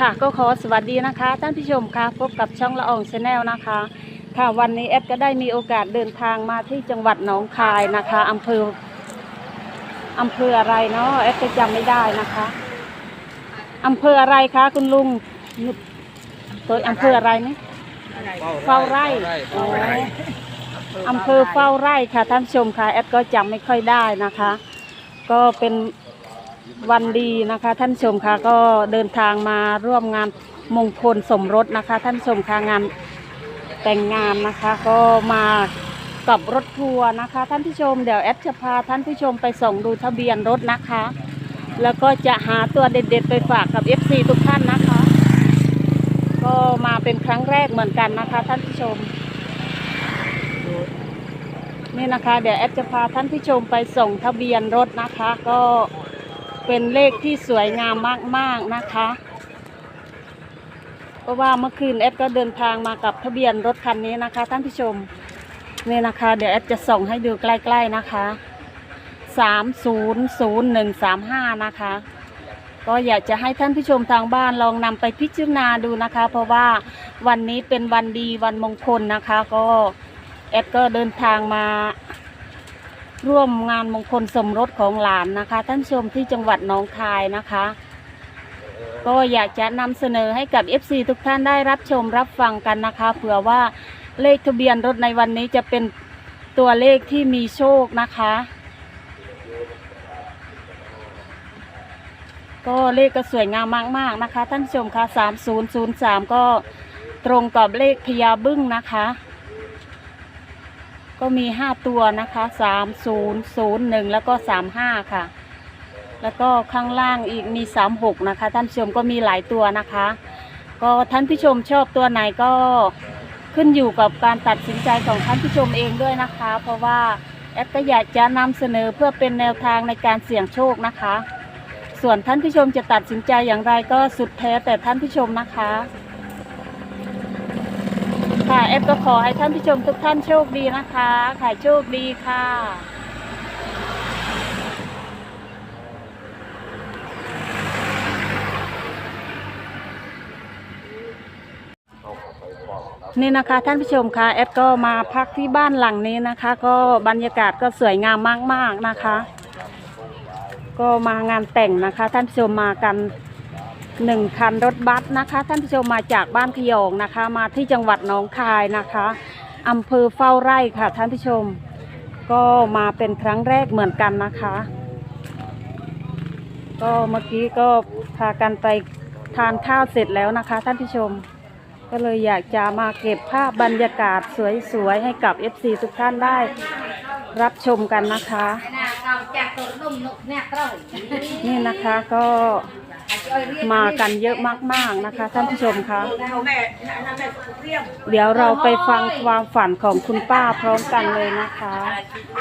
ค่ะก็ขอสวัสดีนะคะท่านผู้ชมค่ะพบกับช่องละอองชาแนลนะคะ ค่ะวันนี้แอดก็ได้มีโอกาสเดินทางมาที่จังหวัดหนองคายนะคะอำเภออำเภออะไรเนาะแอดก็จำไม่ได้นะคะอำเภออะไรคะคุณลุงตัวอำเภออะไรนี่เฝ้าไร่อ๋ออำเภอเฝ้าไร่ค่ะท่านผู้ชมค่ะแอดก็จำไม่ค่อยได้นะคะ ก็เป็น วันดีนะคะท่านชมค่ะก็เดินทางมาร่วมงานมงคลสมรสนะคะ ท่านชมค่ะงานแต่งงานนะคะ ก็มากับรถทัวร์นะคะ ท่านผู้ชมเดี๋ยวแอดจะพาท่านผู้ชมไปส่องดูทะเบียนรถนะคะ แล้วก็จะหาตัวเด็ดๆไปฝากกับ FC ทุกท่านนะคะ ก็มาเป็นครั้งแรกเหมือนกันนะคะ ท่านผู้ชมนี่นะคะ เดี๋ยวแอดจะพาท่านผู้ชมไปส่งทะเบียนรถนะคะ ก็ เป็นเลขที่สวยงามมากๆนะคะ เพราะว่าเมื่อคืนแอดก็เดินทางมากับทะเบียนรถคันนี้นะคะ ท่านผู้ชมนี่นะคะ เดี๋ยวแอดจะส่งให้ดูใกล้ๆนะคะสามศูนย์ศูนย์หนึ่งสามห้านะคะ ก็อยากจะให้ท่านผู้ชมทางบ้านลองนำไปพิจารณาดูนะคะ เพราะว่าวันนี้เป็นวันดีวันมงคลนะคะ ก็แอดก็เดินทางมา ร่วมงานมงคลสมรสของหลานนะคะ ท่านชมที่จังหวัดหนองคายนะคะ ก็อยากจะนำเสนอให้กับ FC ทุกท่านได้รับชมรับฟังกันนะคะเผื่อว่าเลขทะเบียนรถในวันนี้จะเป็นตัวเลขที่มีโชคนะคะ ก็เลขก็สวยงามมาก ๆ นะคะ ท่านชมคะ3003 ก็ตรงกับเลขพญาบึ้งนะคะ ก็มี 5 ตัวนะคะ 3001 แล้วก็ 35 ค่ะ แล้วก็ข้างล่างอีกมี 36 นะคะ ท่านผู้ชมก็มีหลายตัวนะคะ ก็ท่านผู้ชมชอบตัวไหนก็ขึ้นอยู่กับการตัดสินใจของท่านผู้ชมเองด้วยนะคะ เพราะว่าแอดก็อยากจะนำเสนอเพื่อเป็นแนวทางในการเสี่ยงโชคนะคะ ส่วนท่านผู้ชมจะตัดสินใจอย่างไรก็สุดแท้แต่ท่านผู้ชมนะคะ ค่ะแอดก็ขอให้ท่านผู้ชมทุกท่านโชคดีนะคะขายโชคดีค่ะนี่นะคะท่านผู้ชมคะแอดก็มาพักที่บ้านหลังนี้นะคะ ก็บรรยากาศก็สวยงามมากๆนะคะ ก็มางานแต่งนะคะ ท่านผู้ชมมากัน หนึ่งคันรถบัสนะคะ ท่านผู้ชมมาจากบ้านขยองนะคะ มาที่จังหวัดหนองคายนะคะอำเภอเฝ้าไร่ค่ะ ท่านผู้ชม ก็มาเป็นครั้งแรกเหมือนกันนะคะ ก็เมื่อกี้ก็พากันไปทานข้าวเสร็จแล้วนะคะ ท่านผู้ชม ก็เลยอยากจะมาเก็บภาพบรรยากาศสวยๆให้กับ FC ทุกท่านได้รับชมกันนะคะ นี่นะคะก็ มากันเยอะมากๆนะคะ ท่านผู้ชมคะเดี๋ยวเราไปฟังความฝันของคุณป้าพร้อมกันเลยนะคะ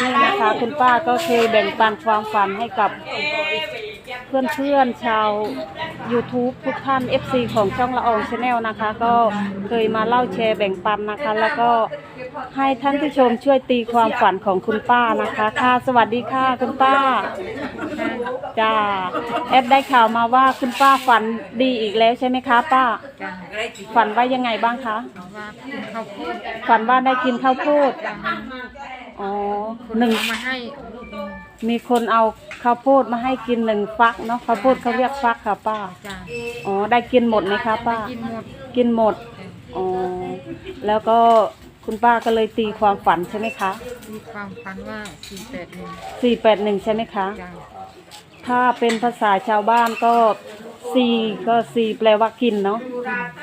นี่นะคะคุณป้าก็เคยแบ่งปันความฝันให้กับเพื่อนๆชาว YouTube ทุกท่าน FC ของช่องละอองชาแนลนะคะ ก็เคยมาเล่าแชร์แบ่งปันนะคะ แล้วก็ให้ท่านผู้ชมช่วยตีความฝันของคุณป้านะคะ ค่ะสวัสดีค่ะคุณป้า จ้าแอดได้ข่าวมาว่าคุณป้าฝันดีอีกแล้วใช่ไหมคะป้า จ้ะฝันว่ายังไงบ้างคะ เพราะว่ากินข้าวโพดฝันว่าได้กินข้าวโพดจ้ะอ๋อคนหนึ่ง เอามาให้ลูกหนึ่งมีคนเอาข้าวโพดมาให้กินหนึ่งฟักเนาะข้าวโพดเขาเรียกฟักค่ะป้า จ้ะอ๋อได้กินหมดไหมคะป้า กินหมดกินหมด อ๋อ แล้วก็ คุณป้าก็เลยตีความฝันใช่ไหมคะมีความฝันว่าสี่แปดหนึ่งสี่แปดหนึ่งใช่ไหมคะ จ้ะถ้าเป็นภาษาชาวบ้านก็สี่ก็สี่แปลว่ากินเนาะ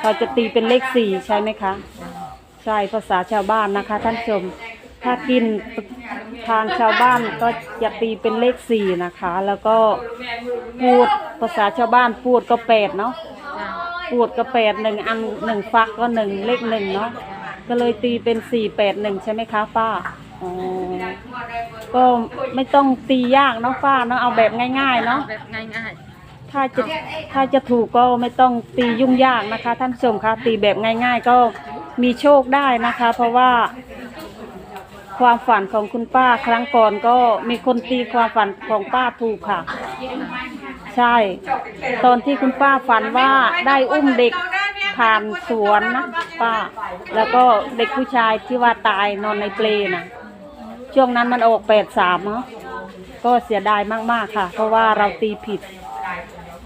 เราจะตีเป็นเลขสี่ใช่ไหมคะจ้ะใช่ภาษาชาวบ้านนะคะท่านผู้ชม ถ้ากินทางชาวบ้านก็จะตีเป็นเลขสี่นะคะ แล้วก็พูดภาษาชาวบ้านพูดก็แปดเนาะจ้ะพูดก็แปดหนึ่งอันหนึ่งฟักก็หนึ่งเลขหนึ่งเนาะ ก็เลยตีเป็นสี่แปดหนึ่งใช่ไหมคะป้าอ๋อก็ไม่ต้องตียากเนาะป้าเนาะเอาแบบง่ายๆเนาะ แบบง่ายถ้าจะถ้าจะถูกก็ไม่ต้องตียุ่งยากนะคะ ท่านผู้ชมคะตีแบบง่าย ๆ ก็มีโชคได้นะคะ เพราะว่า ความฝันของคุณป้าครั้งก่อนก็มีคนตีความฝันของป้าถูกค่ะ ใช่ ตอนที่คุณป้าฝันว่าได้อุ้มเด็ก ผ่านสวนนะป้า แล้วก็เด็กผู้ชายที่ว่าตายนอนในเปลนะช่วงนั้นมันออกแปดสามเนาะก็เสียดายมากๆค่ะ เพราะว่าเราตีผิด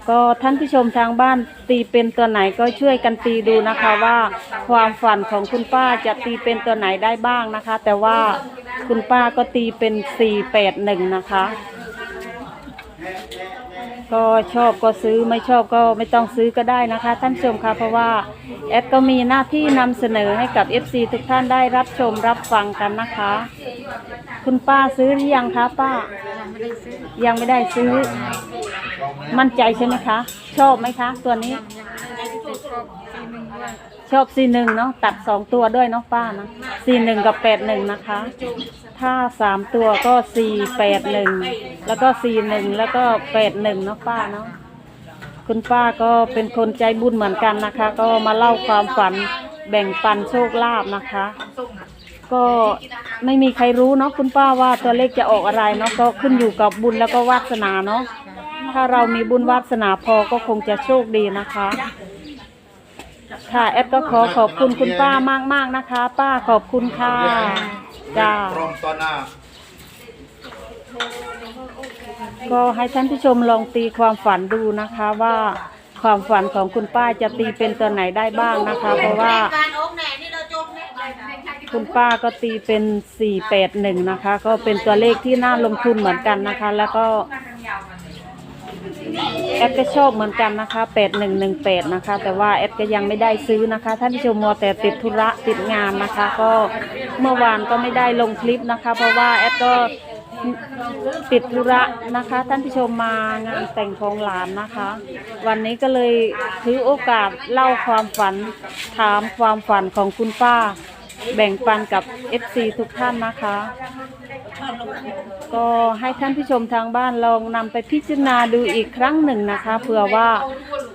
ก็ท่านผู้ชมทางบ้านตีเป็นตัวไหนก็ช่วยกันตีดูนะคะว่า ความฝันของคุณป้าจะตีเป็นตัวไหนได้บ้างนะคะ แต่ว่าคุณป้าก็ตีเป็นสี่แปดหนึ่งนะคะ ก็ชอบก็ซื้อไม่ชอบก็ไม่ต้องซื้อก็ได้นะคะท่านผู้ชมค่ะเพราะว่าแอดก็มีหน้าที่นำเสนอให้กับ FC ทุกท่านได้รับชมรับฟังกันนะคะ คุณป้าซื้อหรือยังคะป้า ยังไม่ได้ซื้อยังไม่ได้ซื้อมั่นใจใช่ไหมคะ ชอบไหมคะ ตัวนี้ ชอบซีหนึ่งเนาะตัดสองตัวด้วยเนาะป้านะซีหนึ่งกับแปดหนึ่งนะคะ ถ้าสามตัวก็สี่แปดหนึ่งแล้วก็สี่หนึ่งแล้วก็แปดหนึ่งเนาะป้าเนาะคุณป้าก็เป็นคนใจบุญเหมือนกันนะคะ ก็มาเล่าความฝันแบ่งปันโชคลาภนะคะ ก็ไม่มีใครรู้เนาะคุณป้าว่าตัวเลขจะออกอะไรเนาะก็ขึ้นอยู่กับบุญแล้วก็วาสนาเนาะถ้าเรามีบุญวาสนาพอก็คงจะโชคดีนะคะ ค่ะ แอดก็ขอขอบคุณคุณป้ามากๆนะคะ ป้าขอบคุณค่ะจ้า พร้อมตอนหน้า ก็ให้ท่านผู้ชมลองตีความฝันดูนะคะว่าความฝันของคุณป้าจะตีเป็นตัวไหนได้บ้างนะคะ เพราะว่าคุณป้าก็ตีเป็น 481 นะคะ ก็เป็นตัวเลขที่น่าลงทุนเหมือนกันนะคะ แล้วก็ แอดก็ชอบเหมือนกันนะคะ8118นะคะ แต่ว่าแอดก็ยังไม่ได้ซื้อนะคะท่านผู้ชมมัวแต่ติดธุระติดงานนะคะ ก็เมื่อวานก็ไม่ได้ลงคลิปนะคะ เพราะว่าแอดก็ติดธุระนะคะ ท่านผู้ชมมางานแต่งของหลานนะคะ วันนี้ก็เลยถือโอกาสเล่าความฝันถามความฝันของคุณป้า แบ่งปันกับ FC ทุกท่านนะคะ ก็ให้ท่านผู้ชมทางบ้านลองนำไปพิจารณาดูอีกครั้งหนึ่งนะคะเผื่อว่า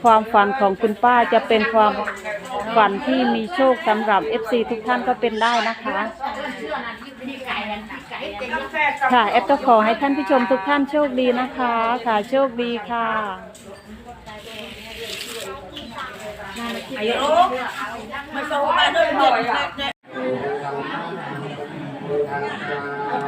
ความฝันของคุณป้าจะเป็นความฝันที่มีโชคสำหรับ FC ทุกท่านก็เป็นได้นะคะ ค่ะแอดก็ขอให้ท่านผู้ชมทุกท่านโชคดีนะคะ ค่ะโชคดีค่ะสีสิทธิภาพุทธวาวังกิเสตานิเวยังบุภวังชัย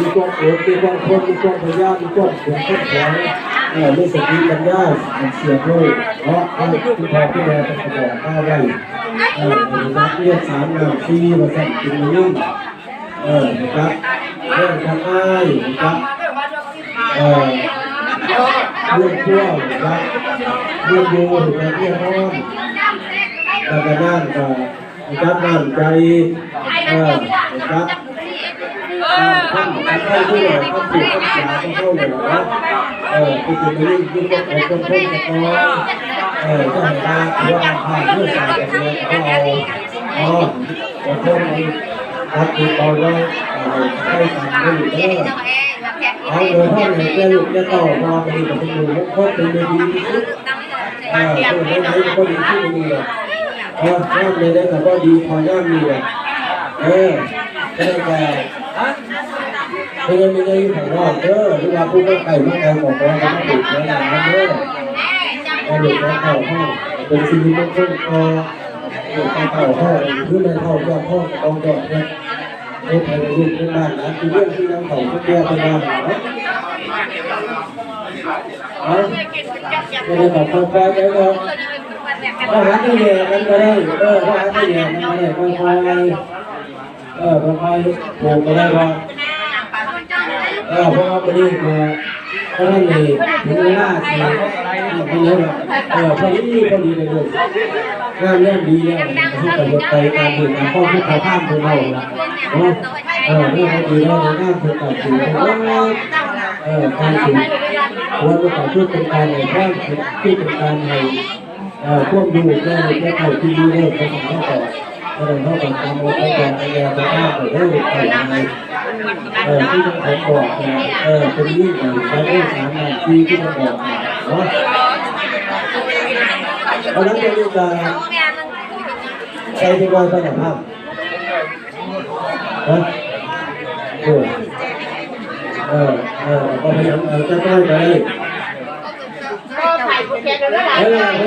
มีกล้องโอ๊ตมีกล้องพ่นมีกล้องพยามีกล้องขุนข้นแข็งเออมีสติปัญญาเสียบเลยเพราะให้ที่พ่อที่แม่ต้องบอกข้าไว้เออนักเรียนสามนามซีมาสั่งกินนิ่งเออนะครับเรื่องการอ้ายนะครับเออเรื่องเที่ยวนะครับเรื่องดูนะครับเรื่องร้อนแล้วก็นั่นก็นะครับนั่นใจเออนะครับ ท่านท่านเข้ด้วยท่านถูกท่านสาท่านเข้าเลยนะเออคือคือไม่ยิ่งยิ่งก็ขอคนเพิ่มจะพอเออก็ให้ตาว่าผ่าเรื่อสายแบบนี้ก็เอาอ๋อจะเพิ่มอีกครับคือตอนเราให้สั่งให้อยู่เด้อเอาเลยพ่อเนี่ยจะลูกจะต่อมาไปดีกับคุณลุงพ่อเป็นดีที่สุดเออคือไม่ไหนก็ดีที่นี่แหละเออย่ามเลยได้แต่ก็ดีพอย่ามนี่ะเออได้แก่ เพราะงั้นไม่ได้ของรอบเด้อเวลาพูดว่าไก่ว่าไก่ของเราต้องติดเนื้อหนาเด้อเอาด็กมาเข่าห้องเป็นสิ่งที่ต้องคอเด็กมาเข่าห้องหรือในเข่ายอดห้องกองดอกเนี่ยในไทยในยุคในบ้านนะคือเรื่องที่เราเข่าก็แก้ไปบ้างนะเอาไม่ได้แบบค่อยๆไปก็ถ้าหันไม่แย่กันก็ได้เออถ้าหันไม่แย่กันก็ได้ค่อยๆ เออค่อยๆปลูกก็ได้ว่าเออเพราะว่าไปนี่มาเพราะนั่นนี่ถึงเวลาสิไปเยอะเออพอดีพอดีเลยลูกงานเรื่องดีเนี่ยที่กำหนไปตามเดินตามข้อที่เขาข้ามไปเราละเนาะเออเรื่องดีแล้วในงานเป็นการสื่อเป็นว่าเออการสื่อควรจะต่อสู้เป็นการในข้างที่เป็นการในเอ่อพวกดูแก้แก้ไขที่ดีเลยเป็นของต่อ ก็เลยเข้าไปตามเราไปก่อนไปแย่ไปข้ามไปเรื่อยไปในเออที่ต้องผมบอกนะเออเป็นยิ่งใหญ่ใช้ได้สามนาทีที่ต้องบอกเนาะเพราะนั้นจะมีการใช้ที่ว่าสนับภาพนะเออเออเออก็พยายามเออจะได้ไปก็ถ่ายโป